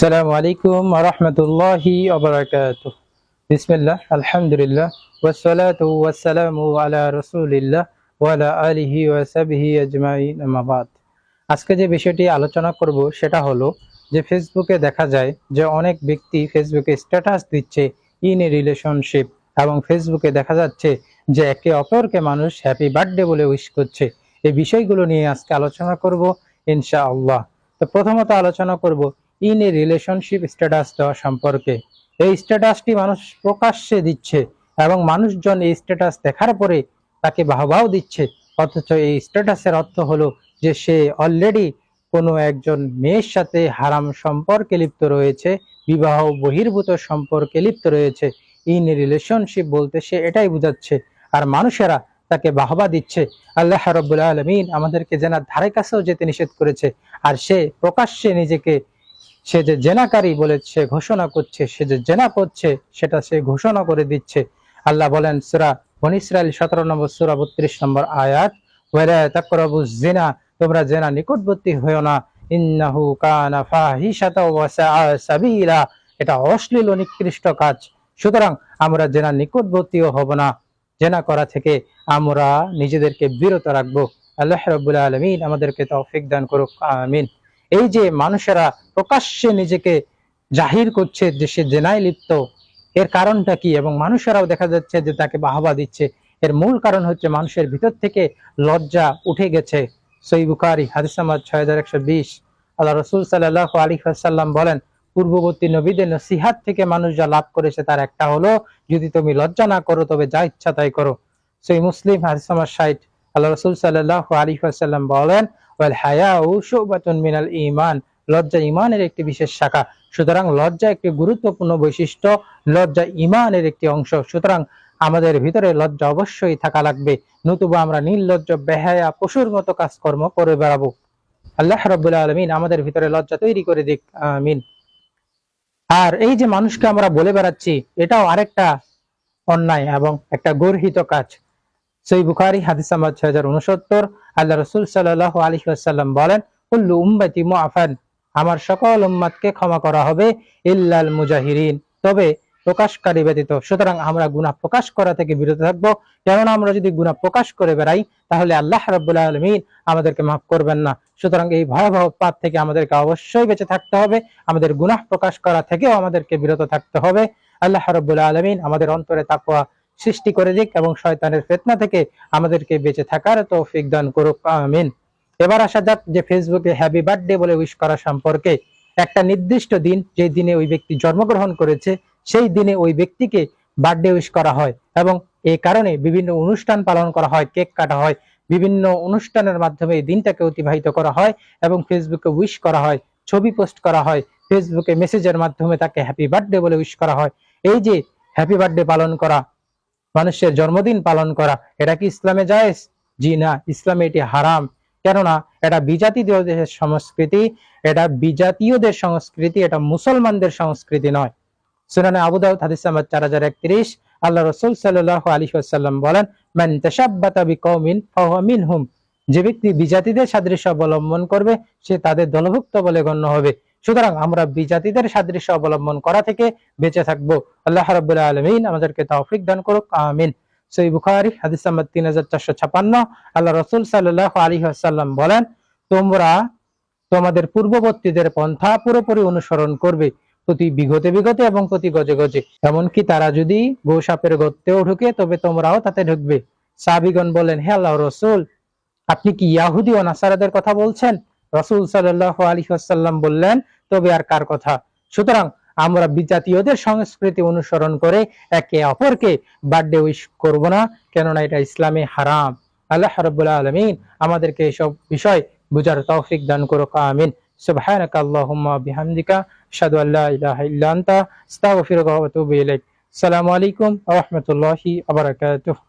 সালামু আলাইকুম রহমতুল্লাহি অবরাকাত বিসমিল্লাহ, আলহামদুলিল্লাহ ওয়াসালাতু ওয়াসালামু আলা রসুলিল্লাহ ওয়ালা আলিহি ওয়াসাবিহি আজমাইন আমাবাদ আজকে যে বিষয়টি আলোচনা করব সেটা হলো যে ফেসবুকে দেখা যায় যে অনেক ব্যক্তি ফেসবুকে স্ট্যাটাস দিচ্ছে ইন এ রিলেশনশিপ এবং ফেসবুকে দেখা যাচ্ছে যে একে অপরকে মানুষ হ্যাপি বার্থডে বলে উইশ করছে। এই বিষয়গুলো নিয়ে আজকে আলোচনা করব ইনশাআল্লাহ। তো প্রথমত আলোচনা করব ইন এ রিলেশনশিপ স্ট্যাটাস দেওয়া সম্পর্কে। এই স্ট্যাটাসটি মানুষ প্রকাশ্যে দিচ্ছে এবং মানুষজন এই স্ট্যাটাস দেখার পরে তাকে বাহবাও দিচ্ছে। অথচ এই স্ট্যাটাসের অর্থ হলো যে সে অলরেডি কোনো একজন মেয়ের সাথে হারাম সম্পর্কে লিপ্ত রয়েছে, বিবাহ বহির্ভূত সম্পর্কে লিপ্ত রয়েছে। ইন রিলেশনশিপ বলতে সে এটাই বোঝাচ্ছে। আর মানুষেরা তাকে বাহবা দিচ্ছে। আল্লাহ রব্বুল আলমিন আমাদেরকে জেনার ধারে কাছেও যেতে নিষেধ করেছে। আর সে প্রকাশ্যে নিজেকে সে যে জেনাকারী বলে সে ঘোষণা করছে, সে যে জেনা করছে, সেটা সে ঘোষণা করে দিচ্ছে। আল্লাহ বলেন, সুরা বন সতেরো নম্বর সুরা, বত্রিশ নম্বর আয়াত জিনা তোমরা জেনা নিকটবর্তী হয়েও না। ইন্নাহু সাবিলা। এটা অশ্লীল নিকৃষ্ট কাজ। সুতরাং আমরা জেনা নিকটবর্তীও হব না। জেনা করা থেকে আমরা নিজেদেরকে বিরত রাখব। আল্লাহ রাব্বুল আলামিন আমাদেরকে তৌফিক দান করুক। আমিন। এই যে মানুষেরা প্রকাশ্যে নিজেকে জাহির করছে যে সে জেনায় লিপ্ত এর কারণটা কি? এবং মানুষেরাও দেখা যাচ্ছে যে তাকে বাহবা দিচ্ছে। এর মূল কারণ হচ্ছে মানুষের ভিতর থেকে লজ্জা উঠে গেছে। সই বুখারি, হাদিস ছয় হাজার একশো বিশ। আল্লাহ রসুল সাল্লাহ আলী সাল্লাম বলেন, পূর্ববর্তী নবীদের নসিহাত থেকে মানুষ যা লাভ করেছে তার একটা হলো, যদি তুমি লজ্জা না করো, তবে যা ইচ্ছা তাই করো। সেই মুসলিম, হাদিস নাম্বার ষাট। আল্লাহ রসুল সাল্লাহ আলী সাল্লাম বলেন ওয়াল হায়াউ শুবাতুন মিনাল ঈমান। লজ্জা ইমানের একটি বিশেষ শাখা। সুতরাং লজ্জা একটি গুরুত্বপূর্ণ বৈশিষ্ট্য। লজ্জা ইমানের একটি অংশ। সুতরাং আমাদের ভিতরে লজ্জা অবশ্যই থাকা লাগবে। নতুবা আমরা নির্লজ্জ, বেহায়া, পশুর মতো কাজকর্ম করে বেড়াবো। আল্লাহ রব্বুল্লাহ আলমিন আমাদের ভিতরে লজ্জা তৈরি করে দিক। আমিন। আর এই যে মানুষকে আমরা বলে বেড়াচ্ছি, এটাও আরেকটা অন্যায় এবং একটা গর্হিত কাজ। সই বুখারি, হাদিস নাম্বার ছয় হাজার উনসত্তর। আল্লাহ রসুল সাল্লাহ আলী সাল্লাম বলেন, কুল্লু উম্মতি মুআফান আমার সকল উম্মাদকে ক্ষমা করা হবে, ইল্লাল মুজাহিরিন তবে প্রকাশকারী ব্যতীত। সুতরাং আমরা গুনাহ প্রকাশ করা থেকে বিরত থাকব। কেননা আমরা যদি গুনাহ প্রকাশ করে বেড়াই, তাহলে আল্লাহ রাব্বুল আলমিন আমাদেরকে মাফ করবেন না। সুতরাং এই ভয়াবহ পাপ থেকে আমাদেরকে অবশ্যই বেঁচে থাকতে হবে। আমাদের গুনাহ প্রকাশ করা থেকেও আমাদেরকে বিরত থাকতে হবে। আল্লাহ রাব্বুল আলমিন আমাদের অন্তরে তাকওয়া সৃষ্টি করে দিক এবং শয়তানের ফেতনা থেকে আমাদেরকে বেঁচে থাকার তৌফিক দান করুক, আমিন। এবার আসা যাক যে ফেসবুকে হ্যাপি বার্থডে বলে উইশ করা সম্পর্কে। একটা নির্দিষ্ট দিন যে দিনে ওই ব্যক্তি জন্মগ্রহণ করেছে, সেই দিনে ওই ব্যক্তিকে বার্থডে উইশ করা হয় এবং এই কারণে বিভিন্ন অনুষ্ঠান পালন করা হয়, কেক কাটা হয়, বিভিন্ন অনুষ্ঠানের মাধ্যমে এই দিনটাকে অতিবাহিত করা হয় এবং ফেসবুকে উইশ করা হয়, ছবি পোস্ট করা হয়, ফেসবুকে মেসেজের মাধ্যমে তাকে হ্যাপি বার্থডে বলে উইশ করা হয়। এই যে হ্যাপি বার্থডে পালন করা মানুষের জন্মদিন পালন করা। এটা কি ইসলামে জায়েজ? জি না, ইসলামে এটি হারাম। কেননা, এটা বিজাতীয়দের সংস্কৃতি, এটা বিজাতীয়দের সংস্কৃতি, এটা মুসলমানদের সংস্কৃতি নয়। সুনানে আবু দাউদ হাদিস নাম্বার চার হাজার একত্রিশ, আল্লাহ রসুল সাল্লাহ আলী সাল্লাম বলেন, মান তাশাব্বাতা বিকৌমিন ফাহুয়া মিনহুম। যে ব্যক্তি বিজাতিদের সাদৃশ্য অবলম্বন করবে, সে তাদের দলভুক্ত বলে গণ্য হবে। সুতরাং আমরা বিজাতিদের সাদৃশ্য অবলম্বন করা থেকে বেঁচে থাকব। আল্লাহ রাব্বুল আলমিন আমাদেরকে তৌফিক দান করুক, আমিন। সই বুখারি, হাদিস তিন হাজার চারশো ছাপান্ন আল্লাহ রসুল সাল্লাহ আলী সাল্লাম বলেন, তোমরা তোমাদের পূর্ববর্তীদের পন্থা পুরোপুরি অনুসরণ করবে, প্রতি বিগতে বিগতে এবং প্রতি গজে গজে। এমনকি তারা যদি গোসাপের গর্তেও ঢুকে, তবে তোমরাও তাতে ঢুকবে। সাবিগণ বলেন, হে আল্লাহ রসুল, আপনি কি ইয়াহুদি ও নাসারাদের কথা বলছেন? রসুল সাল্লাহ আলী আসাল্লাম বললেন, তবে আর কার কথা? সুতরাং আমরা বিজাতীয়দের সংস্কৃতি অনুসরণ করে একে অপরকে বার্থডে উইশ করব না, কেননা এটা ইসলামে হারাম। আল্লাহ রাব্বুল আলামিন আমাদেরকে এসব বিষয় বুঝার তৌফিক দান করুক, আমিন। আল্লাহুম্মা বিহামদিকা, আশহাদু আল্লা ইলাহা ইল্লা আনতা, আস্তাগফিরুকা ওয়া আতুবু ইলাইক। আসসালামু আলাইকুম ওয়া রাহমাতুল্লাহি ওয়া বারাকাতুহু।